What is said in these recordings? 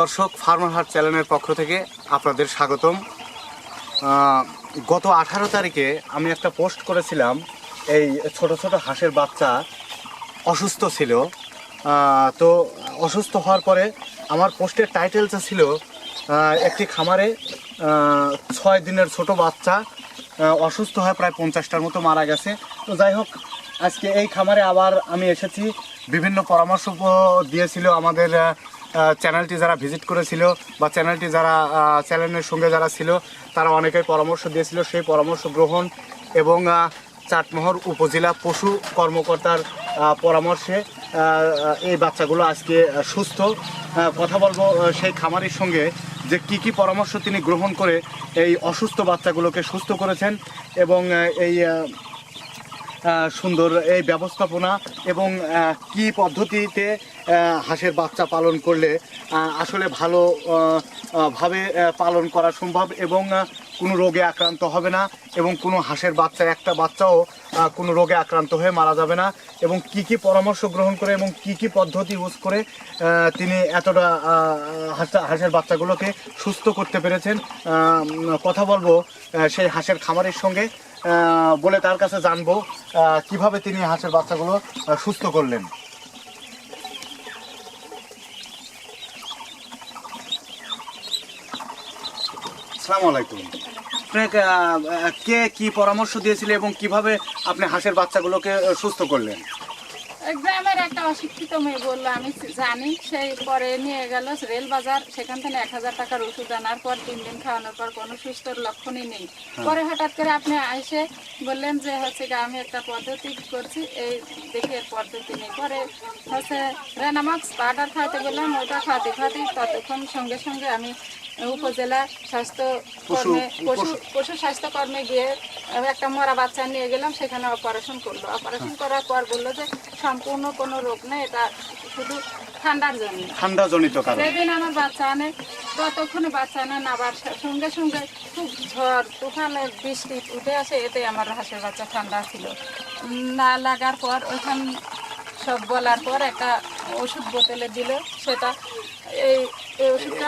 দর্শক, ফার্মার হাট চ্যানেলের পক্ষ থেকে আপনাদের স্বাগতম। গত আঠারো তারিখে আমি একটা পোস্ট করেছিলাম, এই ছোট ছোট হাঁসের বাচ্চা অসুস্থ ছিল। তো অসুস্থ হওয়ার পরে আমার পোস্টের টাইটেলটা ছিল একটি খামারে ছয় দিনের ছোট বাচ্চা অসুস্থ হয়ে প্রায় পঞ্চাশটার মতো মারা গেছে। তো যাই হোক, আজকে এই খামারে আবার আমি এসেছি। বিভিন্ন পরামর্শ দিয়েছিল আমাদের চ্যানেলটি যারা ভিজিট করেছিল বা চ্যানেলটি যারা চ্যানেলের সঙ্গে যারা ছিল, তারা অনেকেই পরামর্শ দিয়েছিল সেই পরামর্শ গ্রহণ এবং চাটমোহর উপজেলা পশু কর্মকর্তার পরামর্শে এই বাচ্চাগুলো আজকে সুস্থ। কথা বলব সেই খামারির সঙ্গে যে কি কি পরামর্শ তিনি গ্রহণ করে এই অসুস্থ বাচ্চাগুলোকে সুস্থ করেছেন এবং এই সুন্দর এই ব্যবস্থাপনা এবং কি পদ্ধতিতে হাঁসের বাচ্চা পালন করলে আসলে ভালো ভাবে পালন করা সম্ভব এবং কোনো রোগে আক্রান্ত হবে না এবং কোনো হাঁসের বাচ্চা একটা বাচ্চাও কোনো রোগে আক্রান্ত হয়ে মারা যাবে না এবং কি কি পরামর্শ গ্রহণ করে এবং কি কি পদ্ধতি ইউজ করে তিনি এতটা হাঁসের বাচ্চাগুলোকে সুস্থ করতে পেরেছেন। কথা বলব সেই হাঁসের খামারের সঙ্গে। বলে তার কাছে জানব কীভাবে তিনি হাঁসের বাচ্চাগুলো সুস্থ করলেন। কে কি পরামর্শ দিয়েছিল এবং কীভাবে আপনি হাঁসের বাচ্চাগুলোকে সুস্থ করলেন? গ্রামের একটা অশিক্ষিত মেয়ে বলল আমি জানি সেই পরে নিয়ে গেল রেল বাজার সেখান থেকে এক হাজার টাকার ওষুধ আনার পর তিন দিন খাওয়ানোর পর কোনো সুস্থ লক্ষণই নেই। পরে হঠাৎ করে আপনি এসে বললেন যে হচ্ছে আমি একটা পদ্ধতি করছি এই দেখি এর পদ্ধতি নেই। পরে হচ্ছে রেনামাক্স পাউডার খাওয়াতে বললাম ওটা খাওয়াতে খাওয়াতে ততক্ষণ সঙ্গে সঙ্গে আমি উপজেলা স্বাস্থ্য কর্মে পশু। পশু স্বাস্থ্য কর্মে গিয়ে একটা মরা বাচ্চা নিয়ে গেলাম সেখানে অপারেশন করল। অপারেশন করার পর বলল যে সম্পূর্ণ কোনো রোগ নেই এটা শুধু ঠান্ডার জন্য। ঠান্ডা জনিত কারণ। সেদিন আমার বাচ্চা আনে ততক্ষণে বাচ্চা আনেন আবার সঙ্গে সঙ্গে খুব ঝড় তুফানে বৃষ্টি উঠে আসে এতে আমার হাঁসের বাচ্চা ঠান্ডা ছিল। না লাগার পর ওইখান সব বলার পর একটা ওষুধ বোতলে দিল সেটা এই এই ওষুধটা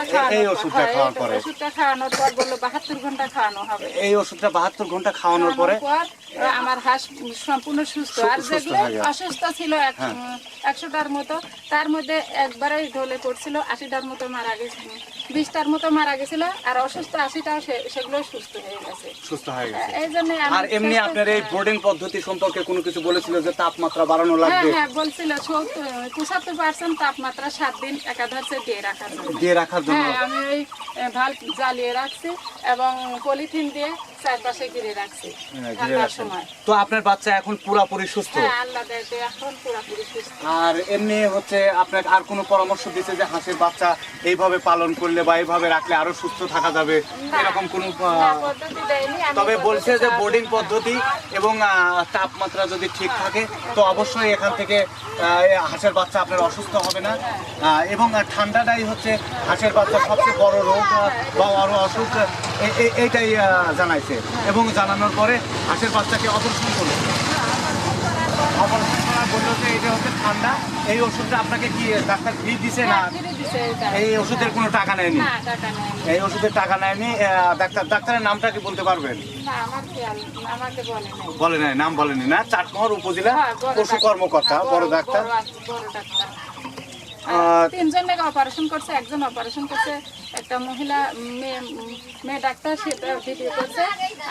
হ্যাঁ, খাওয়ার পরে? ওষুধটা খাওয়ানোর পর বলল বাহাত্তর ঘণ্টা খাওয়ানো হবে। এই ওষুধটা বাহাত্তর ঘণ্টা খাওয়ানোর পরে আমার হাঁস সম্পূর্ণ সুস্থ। আর যেগুলো অসুস্থ ছিল হ্যাঁ। একশোটার মতো তার মধ্যে একবারেই ঢলে পড়ছিল আশিটার মতো মারা গেছিল বিশটার মতো মারা গেছিল আর অসুস্থ আশিটাও সেগুলো সুস্থ হয়ে গেছে। সুস্থ হয়ে গেছে। এই জন্য আর এমনি আপনার এই বোর্ডিং পদ্ধতি সম্পর্কে কোনো কিছু বলেছিল যে তাপমাত্রা বাড়ানো হ্যাঁ লাগবে? হ্যাঁ বলছিল পঁচাত্তর পার্সেন্ট তাপমাত্রা সাত দিন একাধারে দিয়ে রাখার জন্য। দিয়ে রাখার জন্য। হ্যাঁ আমি ওই ভালো জ্বালিয়ে রাখছি এবং পলিথিন দিয়ে চারপাশে ঘিরে রাখছি হ্যাঁ, ঠান্ডার সময়। তো আপনার বাচ্চা এখন পুরাপুরি সুস্থ? হ্যাঁ আল্লাহ দেখে এখন পুরোপুরি সুস্থ। আর এমনি হচ্ছে আপনার আর কোনো পরামর্শ দিচ্ছে যে হাঁসের বাচ্চা এইভাবে পালন করলে বা এইভাবে রাখলে আরও সুস্থ থাকা যাবে? এরকম কোনো তবে বলছে যে বোর্ডিং পদ্ধতি এবং তাপমাত্রা যদি ঠিক থাকে তো অবশ্যই এখান থেকে হাঁসের বাচ্চা আপনার অসুস্থ হবে না। এবং ঠান্ডাটাই হচ্ছে হাঁসের বাচ্চা সবচেয়ে বড় রোগ বা আরও অসুখ এ- এ- এইটাই জানাইছে। এবং জানানোর পরে হাঁসের বাচ্চাকে অপারেশন করল। অপারেশন করা বলল যে এটা হচ্ছে ঠান্ডা। এই ওষুধটা আপনাকে কি ডাক্তার ফ্রি দিছে না? হ্যাঁ। এই ওষুধের কোনো টাকা নেয়নি। এই ওষুধের টাকা নেয়নি। ডাক্তার ডাক্তারের নামটা কি বলতে পারবেন? বলে নাই। নাম বলেনি না? চাটমোহর উপজেলা হ্যাঁ, পশু কর্মকর্তা হ্যাঁ, বড় ডাক্তার বড় আস- বড় ডাক্তার। আর তিনজন মেয়ে অপারেশন করছে একজন অপারেশন করছে একটা মহিলা মেয়ে ডাক্তার সেটা ভিডিও করছে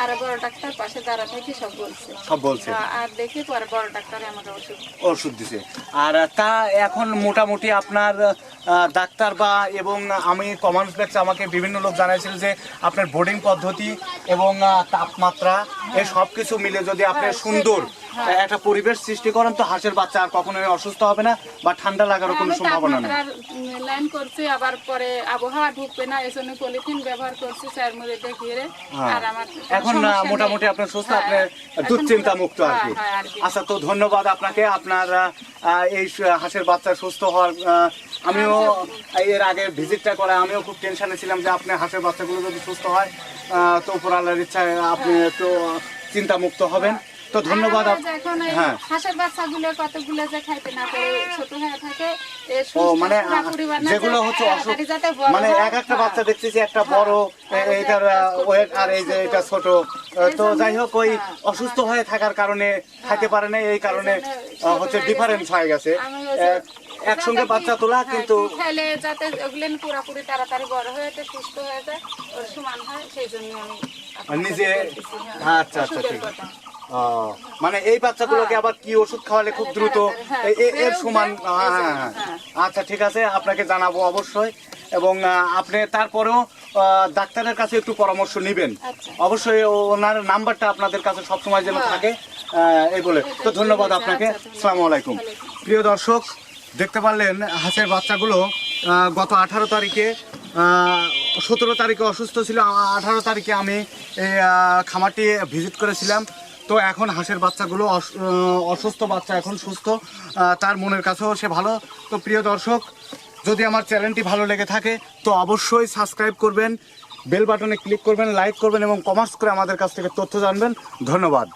আর বড় ডাক্তার পাশে দাঁড়া থেকে সব বলছে। সব বলছে। আর দেখি পরে বড় ডাক্তার আমাকে ওষুধ। ওষুধ দিছে। আর তা এখন মোটামুটি আপনার ডাক্তার বা এবং আমি কমান্স ব্যাগস আমাকে বিভিন্ন লোক জানাইছিল যে আপনার বোর্ডিং পদ্ধতি এবং তাপমাত্রা এই সব কিছু মিলে যদি আপনি হ্যাঁ, সুন্দর হ্যাঁ। একটা পরিবেশ সৃষ্টি করেন তো হাঁসের বাচ্চা আর কখনোই অসুস্থ হবে না বা ঠান্ডা লাগারও কোনো সম্ভাবনা লাইন করছি আবার পরে আবহাওয়া ঢুকবে না এই জন্য পলিথিন ব্যবহার করছি চার দেখিয়ে হ্যাঁ। আর আমার এখন মোটামুটি আপনার সুস্থ হ্যাঁ, আপনি এখন দুশ্চিন্তা মুক্ত আর কি। হ্যাঁ, আর কি। আচ্ছা তো ধন্যবাদ আপনাকে। আপনার এই হাঁসের বাচ্চা সুস্থ হওয়ার আমিও এর আগে ভিজিটটা করে আমিও খুব টেনশনে ছিলাম যে আপনার হাঁসের বাচ্চাগুলো যদি সুস্থ হয় আহ, তো উপর আল্লাহর ইচ্ছায় আপনি একটু চিন্তা মুক্ত হবেন। তো ধন্যবাদ হ্যাঁ। হাঁসের বাচ্চাগুলো কতগুলো যে খাইতে না পারে ছোট হয়ে থাকে ও মানে যেগুলো হচ্ছে অসুখ বড় মানে এক একটা হ্যাঁ। বাচ্চা দেখতেছি একটা বড় এ- এটার ওয়েট আর এই যে এটা ছোট তো যাই হোক ওই হ্যাঁ, অসুস্থ হয়ে থাকার কারণে খাইতে পারে না এই কারণে হচ্ছে ডিফারেন্স হয়ে গেছে। একসঙ্গে বাচ্চা তোলা হ্যাঁ, কিন্তু কি যাতে ওগুলো পুরাপুরি তাড়াতাড়ি বড় হয়ে যায়, সুস্থ হয়ে যায় ওর সমান হয় সেই জন্য আমি নিজে হ্যাঁ, আচ্ছা আচ্ছা ঠিক কথা। মানে এই বাচ্চাগুলোকে হ্যাঁ। আবার কি ওষুধ খাওয়ালে খুব দ্রুত? হ্যাঁ, এ- এ- এর সমান হ্যাঁ, হ্যাঁ, হ্যাঁ। আচ্ছা ঠিক আছে আপনাকে জানাব অবশ্যই। এবং আপনি তারপরেও ডাক্তারের কাছে একটু পরামর্শ নেবেন। আচ্ছা। অবশ্যই ওনার নাম্বারটা আপনাদের কাছে সবসময় যেন হ্যাঁ। থাকে এই বলে। তো ধন্যবাদ আচ্ছা, আপনাকে। আচ্ছা, আসসালামু আলাইকুম। প্রিয় দর্শক দেখতে পারলেন হাঁসের বাচ্চাগুলো গত আঠারো তারিখে সতেরো তারিখে অসুস্থ ছিল। আঠারো তারিখে আমি এই খামারটি ভিজিট করেছিলাম। তো এখন হাঁসের বাচ্চাগুলো অস- অসুস্থ বাচ্চা, এখন সুস্থ তার মনের কাছেও সে ভালো। তো প্রিয় দর্শক, যদি আমার চ্যানেলটি ভালো লেগে থাকে, তো অবশ্যই সাবস্ক্রাইব করবেন, বেল বাটনে ক্লিক করবেন, লাইক করবেন এবং কমার্স করে আমাদের কাছ থেকে তথ্য জানবেন। ধন্যবাদ।